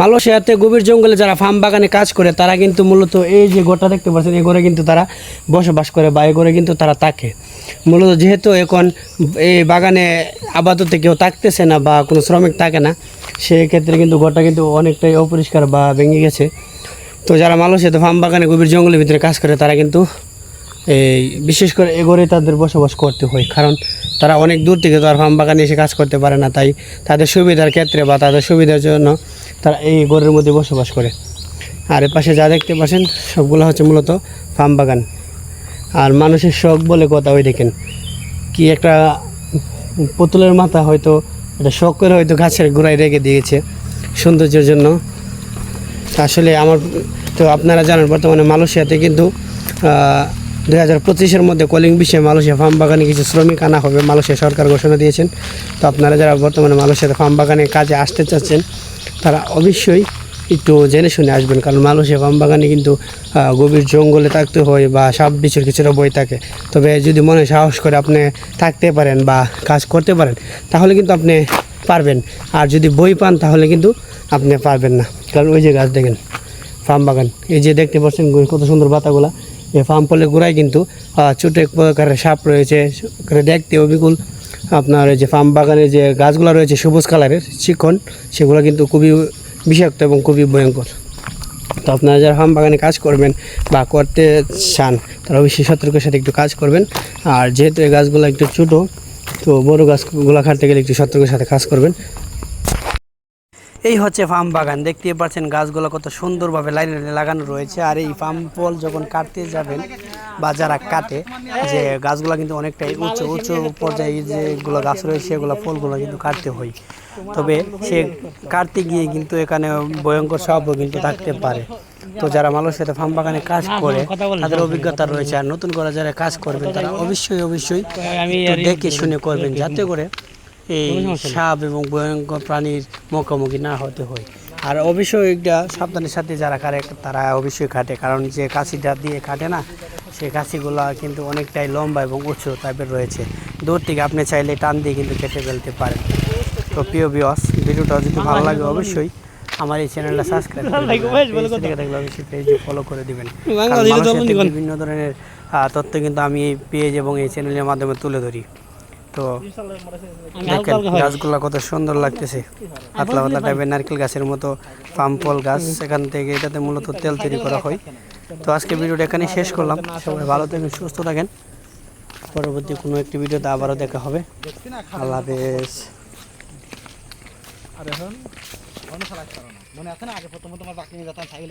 মালয়েশিয়াতে গভীর জঙ্গলে যারা ফার্ম বাগানে কাজ করে, তারা কিন্তু মূলত এই যে গোটা দেখতে পাচ্ছেন এই ঘরে কিন্তু তারা বসবাস করে বা এই ঘরে কিন্তু তারা থাকে। মূলত যেহেতু এখন এই বাগানে আপাতত কেউ থাকতেছে না বা কোনো শ্রমিক থাকে না, সেক্ষেত্রে কিন্তু ঘরটা কিন্তু অনেকটাই অপরিষ্কার বা ভেঙে গেছে। তো যারা মালয়েশিয়াতে ফার্ম বাগানে গভীর জঙ্গলের ভিতরে কাজ করে, তারা কিন্তু এই বিশেষ করে এ ঘরে তাদের বসবাস করতে হয়, কারণ তারা অনেক দূর থেকে তো আর ফার্ম বাগানে এসে কাজ করতে পারে না। তাই তাদের সুবিধার ক্ষেত্রে বা তাদের সুবিধার জন্য তারা এই ঘরের মধ্যে বসবাস করে। আর এর পাশে যা দেখতে পাচ্ছেন, সবগুলো হচ্ছে মূলত ফার্ম বাগান। আর মানুষের শখ বলে কথা ওই দেখেন। কি একটা পুতুলের মাথা হয়তো এটা শখ করে হয়তো গাছের গোড়ায় রেখে দিয়েছে সৌন্দর্যের জন্য। আসলে আমার তো আপনারা জানেন, বর্তমানে মালয়েশিয়াতে কিন্তু দুই হাজার পঁচিশের মধ্যে কলিং বিষয়ে মালয়েশিয়া ফার্ম বাগানে কিছু শ্রমিক আনা হবে, মালয়েশিয়া সরকার ঘোষণা দিয়েছেন। তো আপনারা যারা বর্তমানে মালয়েশিয়াতে ফার্ম বাগানে কাজে আসতে চাচ্ছেন তারা অবশ্যই একটু জেনে শুনে আসবেন, কারণ মালয়েশিয়া ফার্ম বাগানে কিন্তু গভীর জঙ্গলে থাকতে হয় বা সাপ বিচুর কিছুটা বই থাকে। তবে যদি মনে সাহস করে আপনি থাকতে পারেন বা কাজ করতে পারেন, তাহলে কিন্তু আপনি পারবেন। আর যদি বই পান, তাহলে কিন্তু আপনি পারবেন না। কারণ ওই যে গাছ দেখেন, ফার্ম বাগান। এই যে দেখতে পাচ্ছেন কত সুন্দর পাতাগুলা। এই ফার্ম ফলের গোড়ায় কিন্তু ছোট এক প্রকারের সাপ রয়েছে। দেখতে অবিকুল। আপনার যে ফার্ম বাগানের যে গাছগুলো রয়েছে সবুজ কালারের, চিকন, সেগুলো কিন্তু খুবই বিষাক্ত এবং খুবই ভয়ঙ্কর। তো আপনারা যারা ফার্ম বাগানে কাজ করবেন বা করতে চান, তারা অবশ্যই সতর্কের সাথে একটু কাজ করবেন। আর যেহেতু এই গাছগুলো একটু ছোটো, তো বড় গাছগুলো কাটতে গেলে একটু সতর্কের সাথে কাজ করবেন। এই হচ্ছে ফার্ম বাগান দেখতে পাচ্ছেন গাছগুলো কত সুন্দরভাবে লাইনে লাইনে লাগানো রয়েছে। আর এই ফার্ম ফল যখন কাটতে যাবেন বা যারা কাটে, যে গাছগুলো কিন্তু অনেকটাই উঁচু উঁচু পর্যায়ে যেগুলো গাছ রয়েছে, সেগুলো ফলগুলো কিন্তু কাটতে হয়। তবে সে কাটতে গিয়ে কিন্তু এখানে ভয়ঙ্কর সাপও কিন্তু থাকতে পারে। তো যারা মালয়েশিয়াতে ফার্ম বাগানে কাজ করে, তাদের অভিজ্ঞতা রয়েছে আর নতুন করে যারা কাজ করবেন, তারা অবশ্যই অবশ্যই দেখে শুনে করবেন, যাতে করে এই সাপ এবং ভয়ঙ্কর প্রাণীর মুখোমুখি না হতে হয়। আর অবশ্যই একটা সাবধানের সাথে যারা কাটে, তারা অবশ্যই কাটে, কারণ যে কাশিটা দিয়ে কাটে না সেই কাশিগুলো কিন্তু অনেকটাই লম্বা এবং উঁচু টাইপের রয়েছে। দূর থেকে আপনি চাইলে টান দিয়ে কিন্তু কেটে ফেলতে পারেন। তো প্রিয় বিয়স ভিডিওটা যদি ভালো লাগে অবশ্যই আমার এই চ্যানেলটা সাবস্ক্রাইব দেখলে অবশ্যই পেজে ফলো করে দিবেন। বিভিন্ন ধরনের তথ্য কিন্তু আমি এই পেজ এবং এই চ্যানেলের মাধ্যমে তুলে ধরি। তো দেখেন গাছগুলো কত সুন্দর লাগতেছে। পাতলা পাতলা টাইপের নারকেল গাছের মতো পাম ফল গাছ সেখান থেকে এটাতে মূলত তেল তৈরি করা হয়। তো আজকে ভিডিওটা এখানে শেষ করলাম। সবাই ভালো থাকেন, সুস্থ থাকেন। পরবর্তী কোনো একটি ভিডিওতে আবারও দেখা হবে। আল্লাহ হাফেজ। আর এখন অন্য মনে আছে না। আগে প্রথমে তোমার বাকি নিয়ে যেতাম সাইকেল